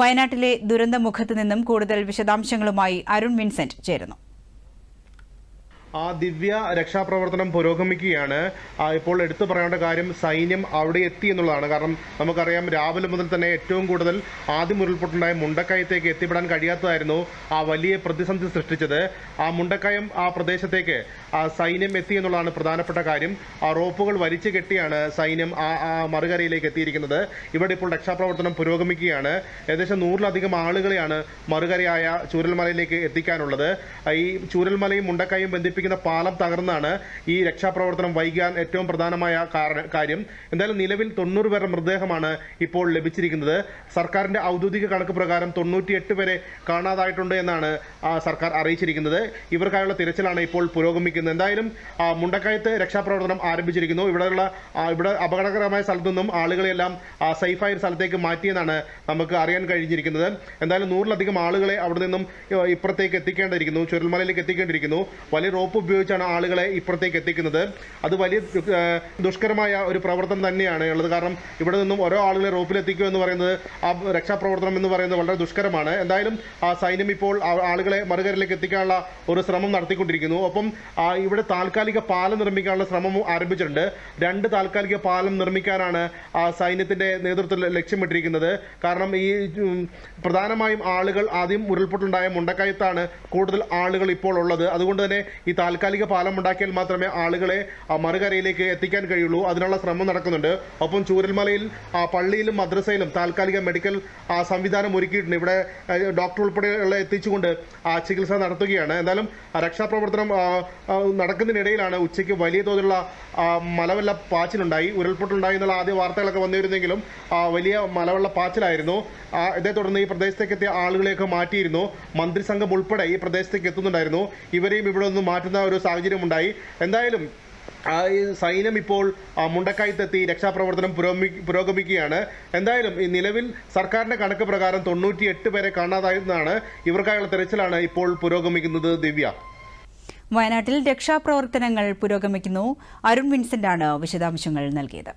വയനാട്ടിലെ ദുരന്തമുഖത്ത് നിന്നും കൂടുതൽ വിശദാംശങ്ങളുമായി അരുൺ വിൻസെന്റ് ചേരുന്നു. ആ ദിവ്യ രക്ഷാപ്രവർത്തനം പുരോഗമിക്കുകയാണ്. ഇപ്പോൾ എടുത്തു പറയേണ്ട കാര്യം സൈന്യം അവിടെ എത്തി എന്നുള്ളതാണ്. കാരണം നമുക്കറിയാം രാവിലെ മുതൽ തന്നെ ഏറ്റവും കൂടുതൽ ആദ്യം ഉരുൾപൊട്ടുണ്ടായ മുണ്ടക്കയത്തേക്ക് എത്തിപ്പെടാൻ കഴിയാത്തതായിരുന്നു ആ വലിയ പ്രതിസന്ധി സൃഷ്ടിച്ചത്. ആ മുണ്ടക്കയം ആ പ്രദേശത്തേക്ക് ആ സൈന്യം എത്തി എന്നുള്ളതാണ് പ്രധാനപ്പെട്ട കാര്യം. ആ റോപ്പുകൾ വലിച്ചു കെട്ടിയാണ് സൈന്യം ആ ആ മറുകരയിലേക്ക് എത്തിയിരിക്കുന്നത്. ഇവിടെ ഇപ്പോൾ രക്ഷാപ്രവർത്തനം പുരോഗമിക്കുകയാണ്. ഏകദേശം നൂറിലധികം ആളുകളെയാണ് മറുകരയായ ചൂരൽമലയിലേക്ക് എത്തിക്കാനുള്ളത്. ഈ ചൂരൽമലയും മുണ്ടക്കയും ബന്ധിപ്പിക്കുന്ന പാലം തകർന്നാണ് ഈ രക്ഷാപ്രവർത്തനം വൈകാൻ ഏറ്റവും പ്രധാനമായ കാര്യം. എന്തായാലും നിലവിൽ തൊണ്ണൂറ് പേരുടെ മൃതദേഹമാണ് ഇപ്പോൾ ലഭിച്ചിരിക്കുന്നത്. സർക്കാരിന്റെ ഔദ്യോഗിക കണക്ക് പ്രകാരം തൊണ്ണൂറ്റിയെട്ട് പേരെ കാണാതായിട്ടുണ്ട് എന്നാണ് സർക്കാർ അറിയിച്ചിരിക്കുന്നത്. ഇവർക്കായുള്ള തിരച്ചിലാണ് ഇപ്പോൾ പുരോഗമിക്കുന്നത്. എന്തായാലും മുണ്ടക്കയത്ത് രക്ഷാപ്രവർത്തനം ആരംഭിച്ചിരിക്കുന്നു. ഇവിടെയുള്ള ഇവിടെ അപകടകരമായ സ്ഥലത്തു നിന്നും ആളുകളെല്ലാം സേഫായ ഒരു സ്ഥലത്തേക്ക് മാറ്റിയെന്നാണ് നമുക്ക് അറിയാൻ കഴിഞ്ഞിരിക്കുന്നത്. എന്തായാലും നൂറിലധികം ആളുകളെ അവിടെ നിന്നും ഇപ്പുറത്തേക്ക് എത്തിക്കേണ്ടിയിരിക്കുന്നു ചുരൽമലയിലേക്ക് എത്തിക്കേണ്ടിയിരിക്കുന്നു. വലിയ റോപ്പ് ഉപയോഗിച്ചാണ് ആളുകളെ ഇപ്പുറത്തേക്ക് എത്തിക്കുന്നത്. അത് വലിയ ദുഷ്കരമായ ഒരു പ്രവർത്തനം തന്നെയാണ് ഉള്ളത്. കാരണം ഇവിടെ നിന്നും ഓരോ ആളുകളെ റോപ്പിലെത്തിക്കുക എന്ന് പറയുന്നത് ആ രക്ഷാപ്രവർത്തനം എന്ന് പറയുന്നത് വളരെ ദുഷ്കരമാണ്. എന്തായാലും ആ സൈന്യം ഇപ്പോൾ ആളുകളെ മറുകരയിലേക്ക് എത്തിക്കാനുള്ള ഒരു ശ്രമം നടത്തിക്കൊണ്ടിരിക്കുന്നു. ഒപ്പം ഇവിടെ താൽക്കാലിക പാലം നിർമ്മിക്കാനുള്ള ശ്രമം ആരംഭിച്ചിട്ടുണ്ട്. രണ്ട് താൽക്കാലിക പാലം നിർമ്മിക്കാനാണ് ആ സൈന്യത്തിന്റെ നേതൃത്വത്തിൽ ലക്ഷ്യമിട്ടിരിക്കുന്നത്. കാരണം ഈ പ്രധാനമായും ആളുകൾ ആദ്യം ഉരുൾപൊട്ടുണ്ടായ മുണ്ടക്കയത്താണ് കൂടുതൽ ആളുകൾ ഇപ്പോൾ ഉള്ളത്. അതുകൊണ്ട് തന്നെ ഈ താൽക്കാലിക പാലം ഉണ്ടാക്കിയാൽ മാത്രമേ ആളുകളെ മറുകരയിലേക്ക് എത്തിക്കാൻ കഴിയുള്ളൂ. അതിനുള്ള ശ്രമം നടക്കുന്നുണ്ട്. ഒപ്പം ചൂരൽമലയിൽ പള്ളിയിലും മദ്രസയിലും താൽക്കാലിക മെഡിക്കൽ സംവിധാനം ഒരുക്കിയിട്ടുണ്ട്. ഇവിടെ ഡോക്ടർ ഉൾപ്പെടെയുള്ള എത്തിച്ചുകൊണ്ട് ചികിത്സ നടത്തുകയാണ്. എന്തായാലും രക്ഷാപ്രവർത്തനം നടക്കുന്നതിനിടയിലാണ് ഉച്ചയ്ക്ക് വലിയ തോതിലുള്ള മലവെള്ള പാച്ചിലുണ്ടായി. ഉരുൾപൊട്ടുണ്ടായി എന്നുള്ള ആദ്യ വാർത്തകളൊക്കെ വന്നിരുന്നെങ്കിലും വലിയ മലവെള്ള പാച്ചിലായിരുന്നു. ഇതേ തുടർന്ന് ഈ പ്രദേശത്തേക്ക് എത്തിയ ആളുകളെയൊക്കെ മാറ്റിയിരുന്നു. മന്ത്രിസംഘം ഉൾപ്പെടെ ഈ പ്രദേശത്തേക്ക് എത്തുന്നുണ്ടായിരുന്നു. ഇവരെയും ഇവിടെ നിന്ന് മാറ്റുന്ന ഒരു സാഹചര്യം ഉണ്ടായി എന്തായാലും സൈന്യം ഇപ്പോൾ മുണ്ടക്കായത്തെത്തി രക്ഷാപ്രവർത്തനം പുരോഗമി പുരോഗമിക്കുകയാണ്. എന്തായാലും ഈ നിലവിൽ സർക്കാരിന്റെ കണക്ക് പ്രകാരം തൊണ്ണൂറ്റി എട്ട് പേരെ കാണാതായതാണ് ഇവർക്കായുള്ള തെരച്ചിലാണ് ഇപ്പോൾ പുരോഗമിക്കുന്നത് ദിവ്യ. വയനാട്ടിൽ രക്ഷാപ്രവർത്തനങ്ങൾ പുരോഗമിക്കുന്നു. അരുൺ വിൻസെന്റ് ആണ് വിശദാംശങ്ങൾ നൽകിയത്.